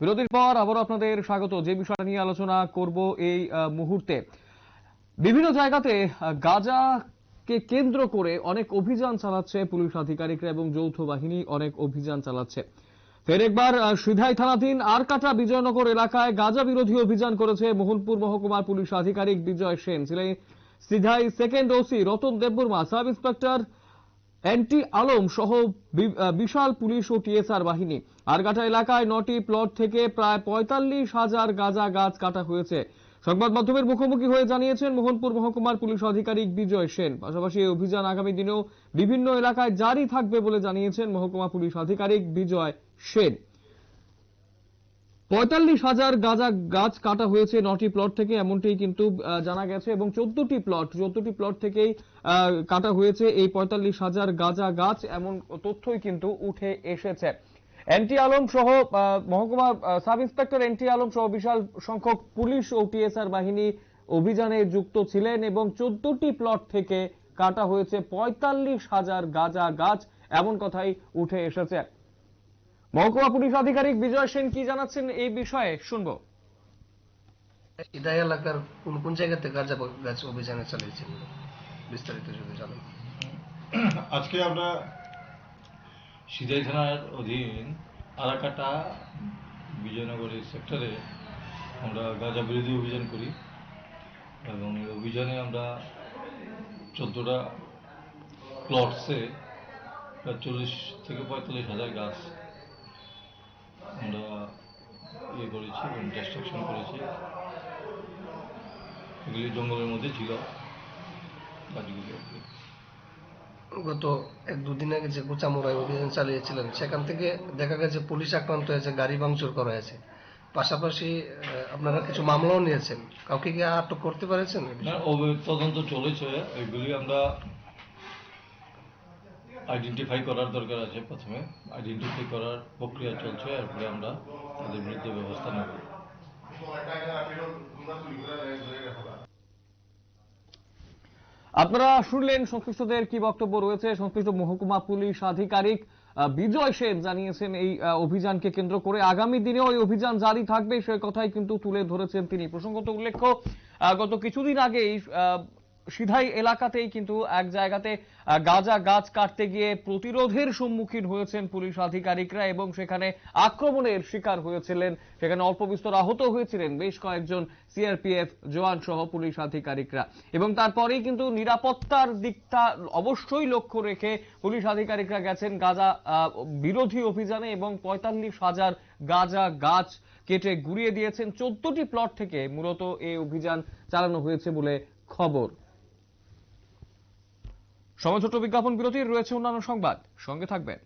বিরতির পর আবারও আপনাদের স্বাগত। যে বিষয় নিয়ে আলোচনা করব এই মুহূর্তে। বিভিন্ন জায়গাতে আহ, গাঁজাকে কেন্দ্র করে অনেক অভিযান চালাচ্ছে পুলিশ আধিকারিকরা এবং যৌথ বাহিনী অনেক অভিযান চালাচ্ছে। ফের একবার সিধাই থানাধীন আরকাটা বিজয়নগর এলাকায় গাঁজা বিরোধী অভিযান করেছে মোহনপুর মহকুমার পুলিশ আধিকারিক বিজয় সেন ছিলেন Sidhai second OC Ratan Debbarma sub inspector NT Alam সহ বিশাল পুলিশ ও টিএসআর বাহিনী। আরগাটা এলাকায় নটি প্লট থেকে প্রায় পঁয়তাল্লিশ হাজার গাঁজা গাছ কাটা হয়েছে। সংবাদ মাধ্যমের মুখোমুখি হয়ে জানিয়েছেন মোহনপুর মহকুমার পুলিশ আধিকারিক বিজয় সেন। পাশাপাশি এই অভিযান আগামী দিনেও বিভিন্ন এলাকায় জারি থাকবে বলে জানিয়েছেন মহকুমা পুলিশ আধিকারিক বিজয় সেন। পঁয়তাল্লিশ হাজার গাঁজা গাছ কাটা হয়েছে নটি প্লট থেকে, এমনটি কিন্তু জানা গেছে। এবং চোদ্দটি প্লট চোদ্দটি প্লট থেকেই কাটা হয়েছে এই পঁয়তাল্লিশ হাজার গাঁজা গাছ, এমন তথ্যই কিন্তু উঠে এসেছে। এনটি আলম সহ মহকুমা সাব ইন্সপেক্টর এনটি আলম সহ বিশাল সংখ্যক পুলিশ ও টিএসআর বাহিনী অভিযানে যুক্ত ছিলেন এবং চোদ্দটি প্লট থেকে কাটা হয়েছে পঁয়তাল্লিশ হাজার গাঁজা গাছ, এমন কথাই উঠে এসেছে। মহকুমা পুলিশ আধিকারিক বিজয় সেন কি জানাচ্ছেন এই বিষয়ে শুনব। ইদাই এলাকার কোন কোন জায়গাতে গাঁজা গাছ অভিযানে চালিয়েছেন? বিস্তারিত যদি জানেন। আজকে আমরা সিধাই থানার অধীন আরাকাটা বিজয়নগরের সেক্টরে আমরা গাঁজা বিরোধী অভিযান করি এবং এই অভিযানে আমরা চোদ্দোটা প্লটসে প্রায় চল্লিশ থেকে পঁয়তাল্লিশ হাজার গাছ আমরা ইয়ে করেছি এবং ডিস্ট্রাকশন করেছি। এগুলি জঙ্গলের মধ্যে ছিল। গাছগুলি গত এক দুদিন আগে যে গোচামোড়ায় অভিযান চালিয়েছিলেন সেখান থেকে দেখা গেছে পুলিশ আক্রান্ত হয়েছে গাড়ি ভাঙচুর করা হয়েছে। পাশাপাশি আপনারা কিছু মামলাও নিয়েছেন। কাউকে কি আটক করতে পেরেছেন? তদন্ত চলেছে। এগুলি আমরা আইডেন্টিফাই করার দরকার আছে প্রথমে। আইডেন্টিফাই করার প্রক্রিয়া চলছে এরপরে আমরা তাদের বিরুদ্ধে ব্যবস্থা নেব। আপনারা শুনলেন সংশ্লিষ্টদের কি বক্তব্য রয়েছে। সংশ্লিষ্ট মহকুমা পুলিশ আধিকারিক বিজয় সেন জানিয়েছেন এই অভিযানকে কেন্দ্র করে। আগামী দিনেও এই অভিযান জারি থাকবে সে কথাই কিন্তু তুলে ধরেছেন তিনি। প্রসঙ্গত উল্লেখ্য গত কিছুদিন আহ, সিধাই এলাকাতেই কিন্তু এক জায়গাতে গাঁজা গাছ কাটতে গিয়ে প্রতিরোধের সম্মুখীন হয়েছেন পুলিশ আধিকারিকরা এবং সেখানে আক্রমণের শিকার হয়েছিলেন। সেখানে অল্প বিস্তর আহত হয়েছিলেন বেশ কয়েকজন সিআরপিএফ জওয়ান সহ পুলিশ আধিকারিকরা। এবং তারপরেই কিন্তু নিরাপত্তার দিকটা অবশ্যই লক্ষ্য রেখে পুলিশ আধিকারিকরা গেছেন গাঁজা বিরোধী অভিযানে এবং পঁয়তাল্লিশ হাজার গাঁজা গাছ কেটে গুড়িয়ে দিয়েছেন। চোদ্দটি প্লট থেকে মূলত এই অভিযান চালানো হয়েছে বলে খবর। সময় ছোট বিজ্ঞাপন বিরতির রয়েছে অন্যান্য সংবাদ। সঙ্গে থাকবেন।